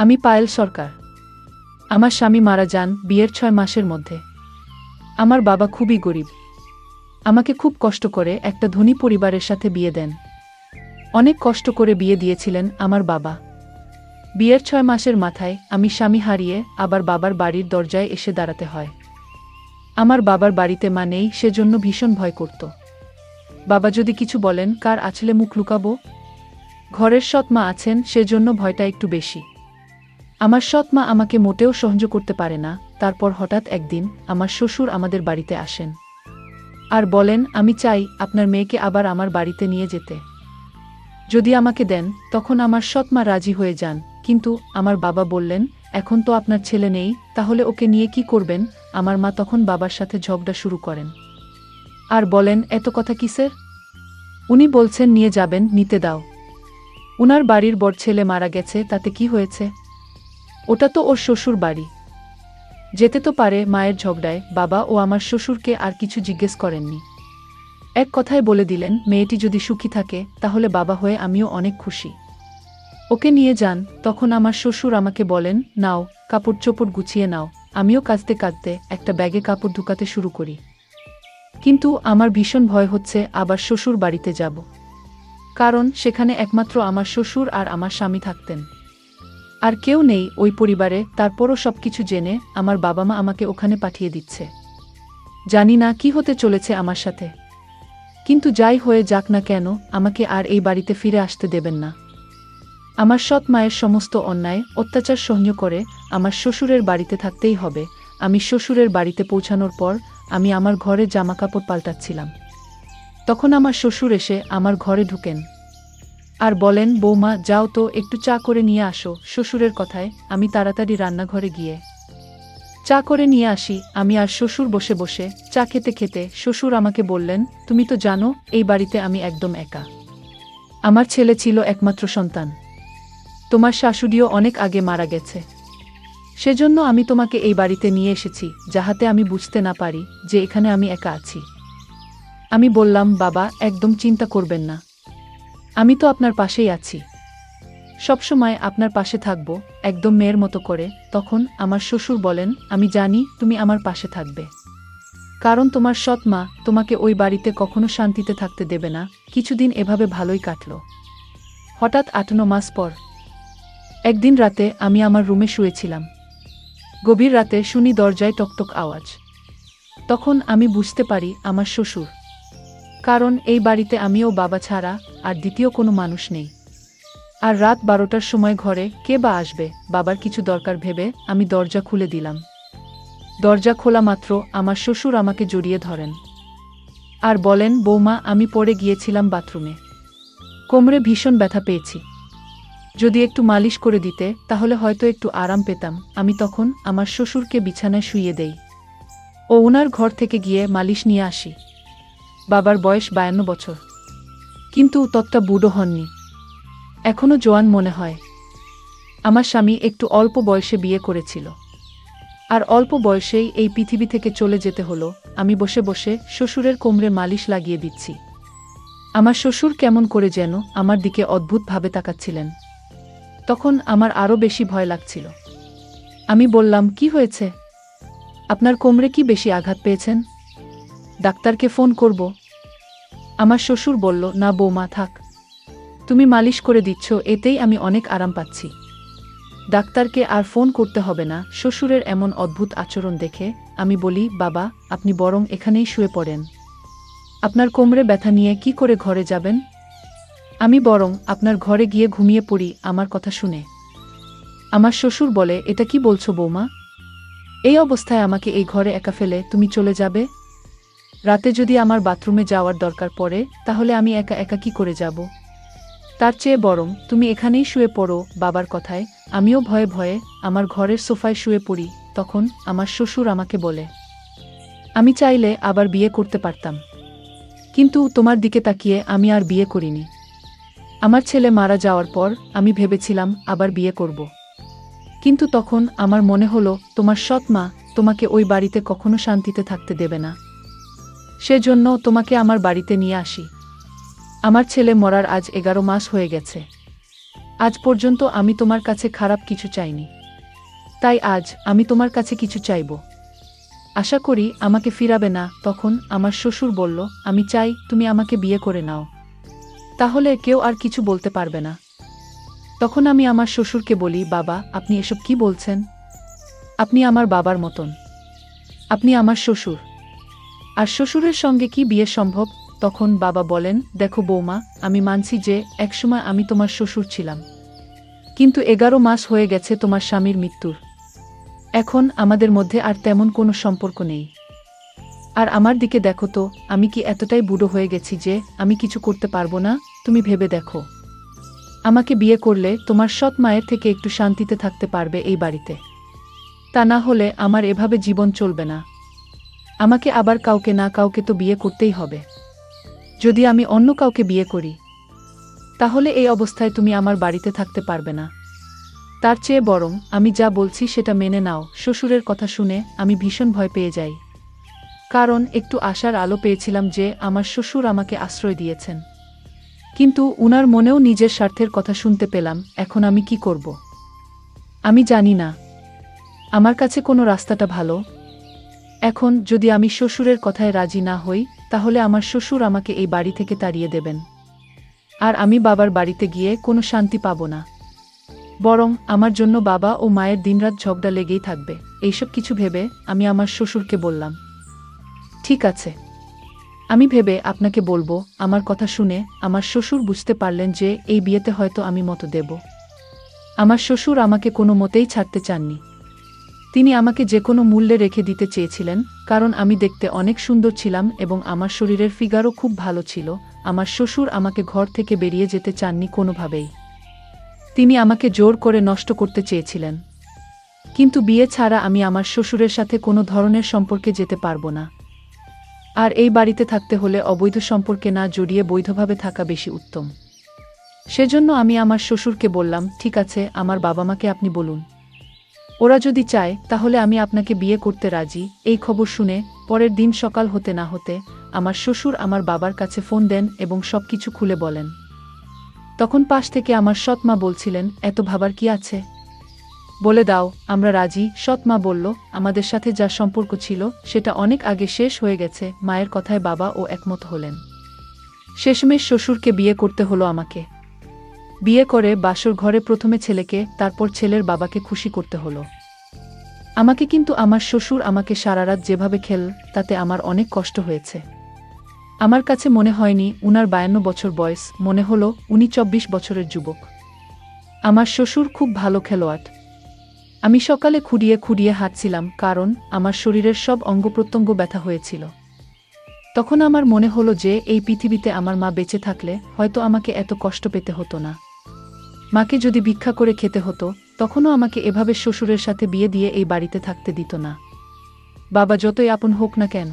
আমি পায়েল সরকার। আমার স্বামী মারা যান বিয়ের ছয় মাসের মধ্যে। আমার বাবা খুবই গরিব। আমাকে খুব কষ্ট করে একটা ধনী পরিবারের সাথে বিয়ে দেন। অনেক কষ্ট করে বিয়ে দিয়েছিলেন আমার বাবা। বিয়ের ছয় মাসের মাথায় আমি স্বামী হারিয়ে আবার বাবার বাড়ির দরজায় এসে দাঁড়াতে হয়। আমার বাবার বাড়িতে মা নেই, সেজন্য ভীষণ ভয় করত। বাবা যদি কিছু বলেন, কার আছলে মুখ লুকাবো? ঘরের সৎ মা আছেন, সেজন্য ভয়টা একটু বেশি। আমার সৎ মা আমাকে মোটেও সহ্য করতে পারে না। তারপর হঠাৎ একদিন আমার শ্বশুর আমাদের বাড়িতে আসেন। আর বলেন, আমি চাই আপনার মেয়েকে আবার আমার বাড়িতে নিয়ে যেতে। যদি আমাকে দেন, তখন আমার সৎ মা রাজি হয়ে যান। কিন্তু আমার বাবা বললেন, এখন তো আপনার ছেলে নেই, তাহলে ওকে নিয়ে কি করবেন? আমার মা তখন বাবার সাথে ঝগড়া শুরু করেন। আর বলেন, এত কথা কিসের উনি বলছেন, নিয়ে যাবেন, নিতে দাও। উনার বাড়ির বর ছেলে মারা গেছে, তাতে কি হয়েছে? ওটা তো ওর শ্বশুর বাড়ি। যেতে তো পারে মায়ের ঝগড়ায়, বাবা ও আমার শ্বশুরকে আর কিছু জিজ্ঞেস করেননি। এক কথায় বলে দিলেন, মেয়েটি যদি সুখী থাকে, তাহলে বাবা হয়ে আমিও অনেক খুশি। ওকে নিয়ে যান, তখন আমার শ্বশুর আমাকে বলেন, নাও কাপড় চোপড় গুছিয়ে নাও, আমিও কাঁদতে কাঁদতে একটা ব্যাগে কাপড় ঢুকাতে শুরু করি। কিন্তু আমার ভীষণ ভয় হচ্ছে আবার শ্বশুর বাড়িতে যাব। কারণ সেখানে একমাত্র আমার শ্বশুর আর আমার স্বামী থাকতেন। আর কেউ নেই ওই পরিবারে, তারপরও সবকিছু জেনে আমার বাবা মা আমাকে ওখানে পাঠিয়ে দিচ্ছে। জানি না কি হতে চলেছে আমার সাথে। কিন্তু যাই হয়ে যাক না কেন, আমাকে আর এই বাড়িতে ফিরে আসতে দেবেন না। আমার সৎ মায়ের সমস্ত অন্যায়, অত্যাচার সহ্য করে আমার শ্বশুরের বাড়িতে থাকতেই হবে। আমি শ্বশুরের বাড়িতে পৌঁছানোর পর আমি আমার ঘরে জামাকাপড় পাল্টাচ্ছিলাম। তখন আমার শ্বশুর এসে আমার ঘরে ঢুকেন। আর বলেন, বৌমা, যাও তো একটু চা করে নিয়ে আসো। শ্বশুরের কথায় আমি তাড়াতাড়ি রান্নাঘরে গিয়ে চা করে নিয়ে আসি। আমি আর শ্বশুর বসে বসে চা খেতে খেতে শ্বশুর আমাকে বললেন, তুমি তো জানো, এই বাড়িতে আমি একদম একা। আমার ছেলে ছিল একমাত্র সন্তান। তোমার শাশুড়িও অনেক আগে মারা গেছে। সেজন্য আমি তোমাকে এই বাড়িতে নিয়ে এসেছি, যাহাতে আমি বুঝতে না পারি যে এখানে আমি একা আছি। আমি বললাম, বাবা, একদম চিন্তা করবেন না। আমি তো আপনার পাশেই আছি। সবসময় আপনার পাশে থাকব, একদম মেয়ের মতো করে, তখন আমার শ্বশুর বলেন, আমি জানি তুমি আমার পাশে থাকবে। কারণ তোমার সৎ মা তোমাকে ওই বাড়িতে কখনো শান্তিতে থাকতে দেবে না। কিছুদিন এভাবে ভালোই কাটল। হঠাৎ আটানো মাস পর, একদিন রাতে আমি আমার রুমে শুয়েছিলাম। গভীর রাতে শুনি দরজায় টকটক আওয়াজ। তখন আমি বুঝতে পারি আমার শ্বশুর। কারণ এই বাড়িতে আমিও বাবা ছাড়া আর দ্বিতীয় কোনো মানুষ নেই। আর রাত বারোটার সময় ঘরে কে বা আসবে, বাবার কিছু দরকার ভেবে আমি দরজা খুলে দিলাম। দরজা খোলা মাত্র আমার শ্বশুর আমাকে জড়িয়ে ধরেন। আর বলেন, বৌমা, আমি পড়ে গিয়েছিলাম বাথরুমে। কোমরে ভীষণ ব্যথা পেয়েছি। যদি একটু মালিশ করে দিতে, তাহলে হয়তো একটু আরাম পেতাম। আমি তখন আমার শ্বশুরকে বিছানায় শুইয়ে দেই। ও ওনার ঘর থেকে গিয়ে মালিশ নিয়ে আসি। বাবার বয়স বায়ান্ন বছর। কিন্তু ততটা বুড়ো হননি। এখনও জোয়ান মনে হয়। আমার স্বামী একটু অল্প বয়সে বিয়ে করেছিল। আর অল্প বয়সেই এই পৃথিবী থেকে চলে যেতে হলো, আমি বসে বসে শ্বশুরের কোমরে মালিশ লাগিয়ে দিচ্ছি। আমার শ্বশুর কেমন করে যেন আমার দিকে অদ্ভুতভাবে তাকাচ্ছিলেন। তখন আমার আরও বেশি ভয় লাগছিল। আমি বললাম, কি হয়েছে? আপনার কোমরে কি বেশি আঘাত পেয়েছেন? ডাক্তারকে ফোন করব আমার শ্বশুর বলল, না বৌমা, থাক। তুমি মালিশ করে দিচ্ছ, এতেই আমি অনেক আরাম পাচ্ছি। ডাক্তারকে আর ফোন করতে হবে না। শ্বশুরের এমন অদ্ভুত আচরণ দেখে আমি বলি, বাবা, আপনি বরং এখানেই শুয়ে পড়েন। আপনার কোমরে ব্যথা নিয়ে কি করে ঘরে যাবেন? আমি বরং আপনার ঘরে গিয়ে ঘুমিয়ে পড়ি, আমার কথা শুনে। আমার শ্বশুর বলে, এটা কি বলছো বৌমা? এই অবস্থায় আমাকে এই ঘরে একা ফেলে তুমি চলে যাবে? রাতে যদি আমার বাথরুমে যাওয়ার দরকার পড়ে, তাহলে আমি একা একা কি করে যাব? তার চেয়ে বরং, তুমি এখানেই শুয়ে পড়ো, বাবার কথায়। আমিও ভয়ে ভয়ে আমার ঘরের সোফায় শুয়ে পড়ি, তখন আমার শ্বশুর আমাকে বলে, আমি চাইলে আবার বিয়ে করতে পারতাম। কিন্তু তোমার দিকে তাকিয়ে আমি আর বিয়ে করিনি। আমার ছেলে মারা যাওয়ার পর আমি ভেবেছিলাম আবার বিয়ে করব। কিন্তু তখন আমার মনে হলো, তোমার সৎ মা তোমাকে ওই বাড়িতে কখনো শান্তিতে থাকতে দেবে না। সেজন্য তোমাকে আমার বাড়িতে নিয়ে আসি। আমার ছেলে মরার আজ এগারো মাস হয়ে গেছে। আজ পর্যন্ত আমি তোমার কাছে খারাপ কিছু চাইনি। তাই আজ আমি তোমার কাছে কিছু চাইব। আশা করি আমাকে ফিরাবে না, তখন আমার শ্বশুর বলল, আমি চাই তুমি আমাকে বিয়ে করে নাও। তাহলে কেউ আর কিছু বলতে পারবে না। তখন আমি আমার শ্বশুরকে বলি, বাবা, আপনি এসব কি বলছেন? আপনি আমার বাবার মতন। আপনি আমার শ্বশুর। আর শ্বশুরের সঙ্গে কি বিয়ে সম্ভব? তখন বাবা বলেন, দেখো বৌমা, আমি মানছি যে একসময় আমি তোমার শ্বশুর ছিলাম। কিন্তু এগারো মাস হয়ে গেছে তোমার স্বামীর মৃত্যুর। এখন আমাদের মধ্যে আর তেমন কোনো সম্পর্ক নেই। আর আমার দিকে দেখো তো, আমি কি এতটাই বুড়ো হয়ে গেছি যে আমি কিছু করতে পারব না? তুমি ভেবে দেখো। আমাকে বিয়ে করলে তোমার সৎ মায়ের থেকে একটু শান্তিতে থাকতে পারবে এই বাড়িতে। তা না হলে আমার এভাবে জীবন চলবে না। আমাকে আবার কাউকে না কাউকে তো বিয়ে করতেই হবে। যদি আমি অন্য কাউকে বিয়ে করি, তাহলে এই অবস্থায় তুমি আমার বাড়িতে থাকতে পারবে না। তার চেয়ে বরং আমি যা বলছি সেটা মেনে নাও। শ্বশুরের কথা শুনে আমি ভীষণ ভয় পেয়ে যাই। কারণ একটু আশার আলো পেয়েছিলাম যে আমার শ্বশুর আমাকে আশ্রয় দিয়েছেন। কিন্তু উনার মনেও নিজের স্বার্থের কথা শুনতে পেলাম, এখন আমি কি করব? আমি জানি না। আমার কাছে কোনো রাস্তাটা ভালো এখন যদি আমি শ্বশুরের কথায় রাজি না হই, তাহলে আমার শ্বশুর আমাকে এই বাড়ি থেকে তাড়িয়ে দেবেন। আর আমি বাবার বাড়িতে গিয়ে কোনো শান্তি পাব না। বরং আমার জন্য বাবা ও মায়ের দিনরাত ঝগড়া লেগেই থাকবে। এইসব কিছু ভেবে আমি আমার শ্বশুরকে বললাম, ঠিক আছে। আমি ভেবে আপনাকে বলব, আমার কথা শুনে আমার শ্বশুর বুঝতে পারলেন যে এই বিয়েতে হয়তো আমি মতো দেব। আমার শ্বশুর আমাকে কোনো মতেই ছাড়তে চাননি। তিনি আমাকে যে কোনো মূল্যে রেখে দিতে চেয়েছিলেন, কারণ আমি দেখতে অনেক সুন্দর ছিলাম এবং আমার শরীরের ফিগারও খুব ভালো ছিল, আমার শ্বশুর আমাকে ঘর থেকে বেরিয়ে যেতে চাননি কোনোভাবেই। তিনি আমাকে জোর করে নষ্ট করতে চেয়েছিলেন। কিন্তু বিয়ে ছাড়া আমি আমার শ্বশুরের সাথে কোনো ধরনের সম্পর্কে যেতে পারব না। আর এই বাড়িতে থাকতে হলে অবৈধ সম্পর্কে না জড়িয়ে বৈধভাবে থাকা বেশি উত্তম। সেজন্য আমি আমার শ্বশুরকে বললাম, ঠিক আছে, আমার বাবা মাকে আপনি বলুন। ওরা যদি চায়, তাহলে আমি আপনাকে বিয়ে করতে রাজি। এই খবর শুনে, পরের দিন সকাল হতে না হতে, আমার শ্বশুর আমার বাবার কাছে ফোন দেন এবং সব কিছু খুলে বলেন। তখন পাশ থেকে আমার সৎমা বলছিলেন, এত ভাবার কি আছে? বলে দাও, আমরা রাজি। সৎমা বলল, আমাদের সাথে যা সম্পর্ক ছিল, সেটা অনেক আগে শেষ হয়ে গেছে। মায়ের কথায় বাবা ও একমত হলেন। শেষমেশ শ্বশুরকে বিয়ে করতে হলো আমাকে। বিয়ে করে বাসর ঘরে প্রথমে ছেলেকে, তারপর ছেলের বাবাকে খুশি করতে হলো। আমাকে কিন্তু আমার শ্বশুর আমাকে সারারাত যেভাবে খেল, তাতে আমার অনেক কষ্ট হয়েছে। আমার কাছে মনে হয়নি উনার বায়ান্ন বছর বয়স, মনে হলো উনি চব্বিশ বছরের যুবক। আমার শ্বশুর খুব ভালো খেলোয়াড়। আমি সকালে খুঁড়িয়ে খুঁড়িয়ে হাঁটছিলাম, কারণ আমার শরীরের সব অঙ্গ প্রত্যঙ্গ ব্যথা হয়েছিল। তখন আমার মনে হলো যে, এই পৃথিবীতে আমার মা বেঁচে থাকলে হয়তো আমাকে এত কষ্ট পেতে হতো না। মাকে যদি ভিক্ষা করে খেতে হতো, তখনও আমাকে এভাবে শ্বশুরের সাথে বিয়ে দিয়ে এই বাড়িতে থাকতে দিত না। বাবা যতই আপন হোক না কেন